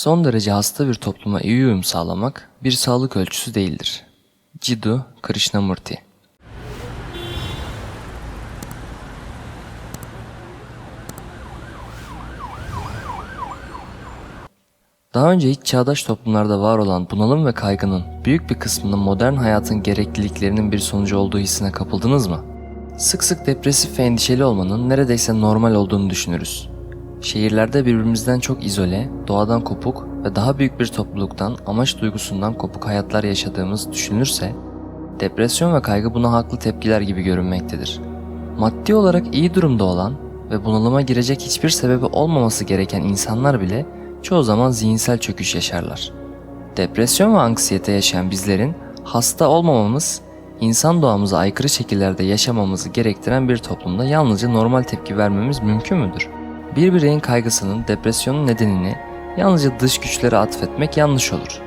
Son derece hasta bir topluma iyi uyum sağlamak bir sağlık ölçüsü değildir. Jiddu Krishnamurti Daha önce hiç çağdaş toplumlarda var olan bunalım ve kaygının büyük bir kısmının modern hayatın gerekliliklerinin bir sonucu olduğu hissine kapıldınız mı? Sık sık depresif ve endişeli olmanın neredeyse normal olduğunu düşünürüz. Şehirlerde birbirimizden çok izole, doğadan kopuk ve daha büyük bir topluluktan, amaç duygusundan kopuk hayatlar yaşadığımız düşünülürse, depresyon ve kaygı buna haklı tepkiler gibi görünmektedir. Maddi olarak iyi durumda olan ve bunalıma girecek hiçbir sebebi olmaması gereken insanlar bile çoğu zaman zihinsel çöküş yaşarlar. Depresyon ve anksiyete yaşayan bizlerin hasta olmamamız, insan doğamıza aykırı şekillerde yaşamamızı gerektiren bir toplumda yalnızca normal tepki vermemiz mümkün müdür? Bir bireyin kaygısının depresyonun nedenini yalnızca dış güçlere atfetmek yanlış olur.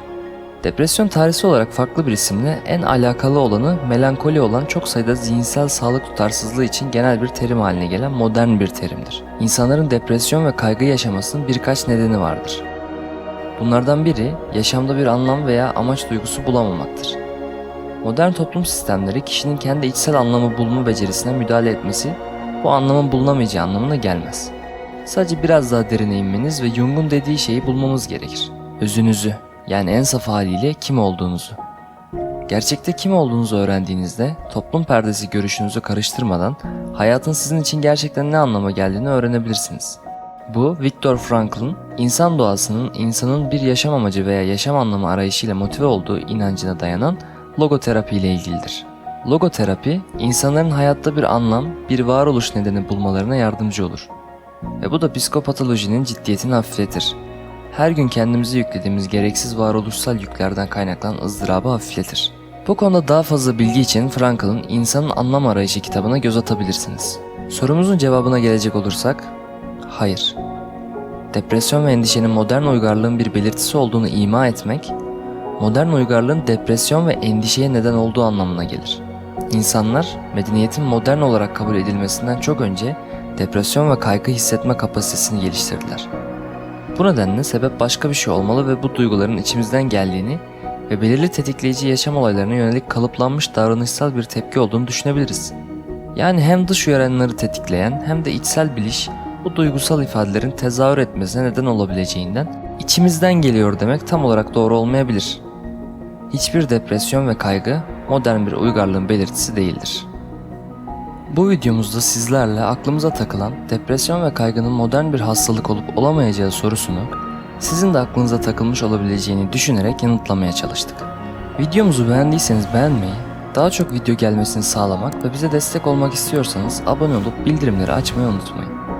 Depresyon tarihsel olarak farklı bir isimle en alakalı olanı melankoli olan çok sayıda zihinsel sağlık tutarsızlığı için genel bir terim haline gelen modern bir terimdir. İnsanların depresyon ve kaygı yaşamasının birkaç nedeni vardır. Bunlardan biri yaşamda bir anlam veya amaç duygusu bulamamaktır. Modern toplum sistemleri kişinin kendi içsel anlamı bulma becerisine müdahale etmesi bu anlamın bulunamayacağı anlamına gelmez. Sadece biraz daha derine inmeniz ve Jung'un dediği şeyi bulmamız gerekir. Özünüzü, yani en saf haliyle kim olduğunuzu. Gerçekte kim olduğunuzu öğrendiğinizde toplum perdesi görüşünüzü karıştırmadan hayatın sizin için gerçekten ne anlama geldiğini öğrenebilirsiniz. Bu Viktor Frankl'ın insan doğasının insanın bir yaşam amacı veya yaşam anlamı arayışıyla motive olduğu inancına dayanan logoterapi ile ilgilidir. Logoterapi, insanların hayatta bir anlam, bir varoluş nedeni bulmalarına yardımcı olur. Ve bu da psikopatolojinin ciddiyetini hafifletir her gün kendimize yüklediğimiz gereksiz varoluşsal yüklerden kaynaklanan ızdırabı hafifletir. Bu konuda daha fazla bilgi için Frankl'ın İnsanın Anlam Arayışı kitabına göz atabilirsiniz. Sorumuzun cevabına gelecek olursak, hayır. Depresyon ve endişenin modern uygarlığın bir belirtisi olduğunu ima etmek, modern uygarlığın depresyon ve endişeye neden olduğu anlamına gelir. İnsanlar, medeniyetin modern olarak kabul edilmesinden çok önce depresyon ve kaygı hissetme kapasitesini geliştirdiler. Bu nedenle sebep başka bir şey olmalı ve bu duyguların içimizden geldiğini ve belirli tetikleyici yaşam olaylarına yönelik kalıplanmış davranışsal bir tepki olduğunu düşünebiliriz. Yani hem dış uyaranları tetikleyen hem de içsel biliş bu duygusal ifadelerin tezahür etmesine neden olabileceğinden içimizden geliyor demek tam olarak doğru olmayabilir. Hiçbir depresyon ve kaygı modern bir uygarlığın belirtisi değildir. Bu videomuzda sizlerle aklımıza takılan depresyon ve kaygının modern bir hastalık olup olamayacağı sorusunu sizin de aklınıza takılmış olabileceğini düşünerek yanıtlamaya çalıştık. Videomuzu beğendiyseniz beğenmeyi, daha çok video gelmesini sağlamak ve bize destek olmak istiyorsanız abone olup bildirimleri açmayı unutmayın.